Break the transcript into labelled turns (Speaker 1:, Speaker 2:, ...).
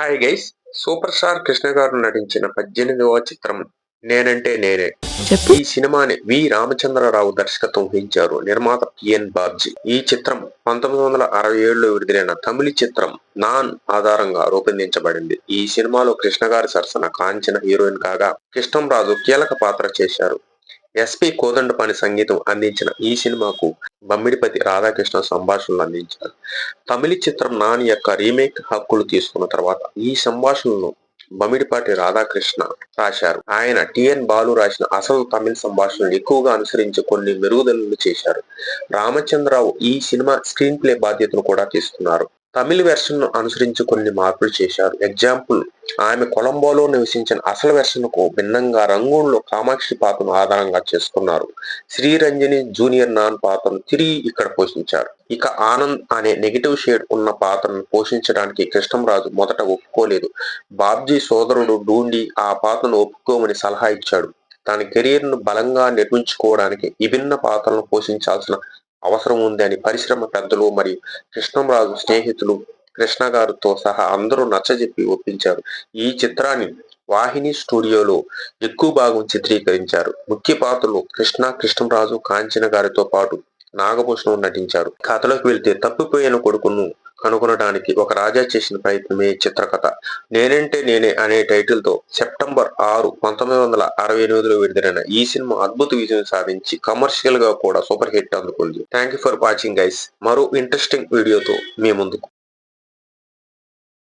Speaker 1: Hi guys super star Krishna గారు నటించిన పద్దెనిమిదవ చిత్రం నేనంటే నేనే. ఈ సినిమాని వి రామచంద్రరావు దర్శకత్వం వహించారు నిర్మాత పిఎన్ బాబ్జీ. ఈ చిత్రం పంతొమ్మిది వందల అరవై ఏడులో విడుదలైన తమిళ చిత్రం నాన్ ఆధారంగా రూపొందించబడింది. ఈ సినిమాలో కృష్ణ గారి సరసన కాంచన హీరోయిన్ కాగా కృష్ణంరాజు కీలక పాత్ర చేశారు. ఎస్పి కోదండపాణి సంగీతం అందించిన ఈ సినిమాకు బమ్మిడిపతి రాధాకృష్ణ సంభాషణలు అందించారు. తమిళ చిత్రం నాని యొక్క రీమేక్ హక్కులు తీసుకున్న తర్వాత ఈ సంభాషణను బమిడిపాటి రాధాకృష్ణ రాశారు. ఆయన టిఎన్ బాలు రాసిన అసలు తమిళ సంభాషణలు ఎక్కువగా అనుసరించి కొన్ని మెరుగుదలలు చేశారు. రామచంద్రరావు ఈ సినిమా స్క్రీన్ ప్లే బాధ్యతను కూడా తీసుకున్నారు. తమిళ వెర్షన్ను అనుసరించి కొన్ని మార్పులు చేశారు. ఎగ్జాంపుల్ ఆమె కొలంబోలో నివసించిన అసలు వెర్షన్కు భిన్నంగా రంగూన్లో కామాక్షి పాత్రను ఆధారంగా చేసుకున్నారు. శ్రీరంజని జూనియర్ నాన్ పాత్రను తిరిగి ఇక్కడ పోషించారు. ఇక ఆనంద్ అనే నెగిటివ్ షేడ్ ఉన్న పాత్రను పోషించడానికి కృష్ణంరాజు మొదట ఒప్పుకోలేదు. బాబ్జీ సోదరుడు డూండి ఆ పాత్రను ఒప్పుకోమని సలహా ఇచ్చాడు. తన కెరీర్ను బలంగా నిర్మించుకోవడానికి విభిన్న పాత్రలను పోషించాల్సిన అవసరం ఉంది అని పరిశ్రమ పెద్దలు మరియు కృష్ణంరాజు స్నేహితులు కృష్ణ గారితో సహా అందరూ నచ్చజెప్పి ఒప్పించారు. ఈ చిత్రాన్ని వాహిని స్టూడియోలో ఎక్కువ భాగం చిత్రీకరించారు. ముఖ్య పాత్రలు కృష్ణ కృష్ణరాజు కాంచన గారితో పాటు నాగభూషణం నటించారు. కథలోకి వెళ్తే తప్పిపోయిన కొడుకును కనుగొనడానికి ఒక రాజా చేసిన ప్రయత్నమే చిత్రకథ. నేనంటే నేనే అనే టైటిల్తో సెప్టెంబర్ ఆరు పంతొమ్మిది వందల అరవై ఎనిమిదిలో విడుదలైన ఈ సినిమా అద్భుత విజయం సాధించి కమర్షియల్గా కూడా సూపర్ హిట్ అందుకుంది. Thank you for watching guys మరో ఇంట్రెస్టింగ్ వీడియోతో మీ ముందుకు